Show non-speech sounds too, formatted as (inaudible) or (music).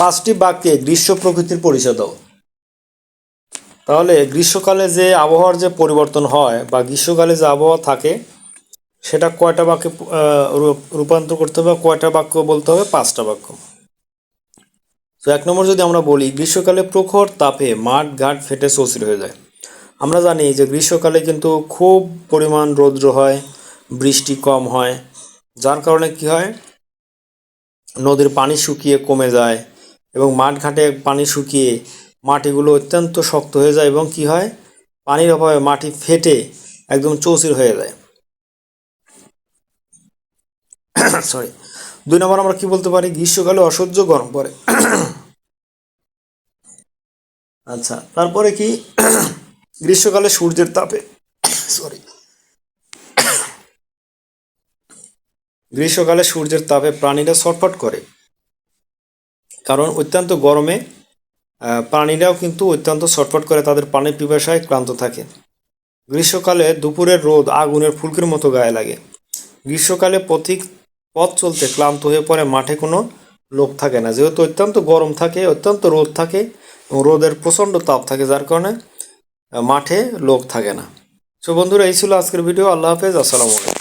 পাঁচটি বাক্যে গ্রীষ্ম প্রকৃতির পরিচয় দাও। তাহলে গ্রীষ্মকালে যে আবহাওয়ার যে পরিবর্তন হয় বা গ্রীষ্মকালে যে আবহাওয়া থাকে, সেটা কয়টা বাক্যে রূপান্তর করতে হবে কয়টা বাক্য বলতে হবে? পাঁচটা বাক্য। তো এক নম্বর যদি আমরা বলি, গ্রীষ্মকালে প্রখর তাপে মাঠ ঘাট ফেটে চৌচির হয়ে যায়। আমরা জানি যে গ্রীষ্মকালে কিন্তু খুব পরিমাণ রৌদ্র হয়, বৃষ্টি কম হয়, যার কারণে কি হয়? নদীর পানি শুকিয়ে কমে যায় এবং মাঠ ঘাটে পানি শুকিয়ে মাটিগুলো অত্যন্ত শক্ত হয়ে যায় এবং কি হয়? পানির অভাবে মাটি ফেটে একদম চৌচির হয়ে যায়। (coughs) সরি দুই নম্বর আমরা কি বলতে পারি? গ্রীষ্মকালে অসহ্য গরম পড়ে। (coughs) আচ্ছা তারপরে কি? (coughs) গ্রীষ্মকালে সূর্যের তাপে। সরি গ্রীষ্মকালে সূর্যের তাপে প্রাণীরা ছটফট করে। কারণ অত্যন্ত গরমে প্রাণীরাও কিন্তু অত্যন্ত ছটফট করে তাদের পানির পিপাসায় ক্লান্ত থাকে। গ্রীষ্মকালে দুপুরের রোদ আগুনের ফুলকির মতো গায়ে লাগে। গ্রীষ্মকালে পথিক পথ চলতে ক্লান্ত হয়ে পড়ে মাঠে কোনো লোক থাকে না। যেহেতু অত্যন্ত গরম থাকে, অত্যন্ত রোদ থাকে, এবং রোদের প্রচণ্ড তাপ থাকে, যার কারণে মাঠে লোক থাকে না। সো বন্ধুরা, এই ছিল আজকের ভিডিও। আল্লাহ হাফেজ। আসসালামু আলাইকুম।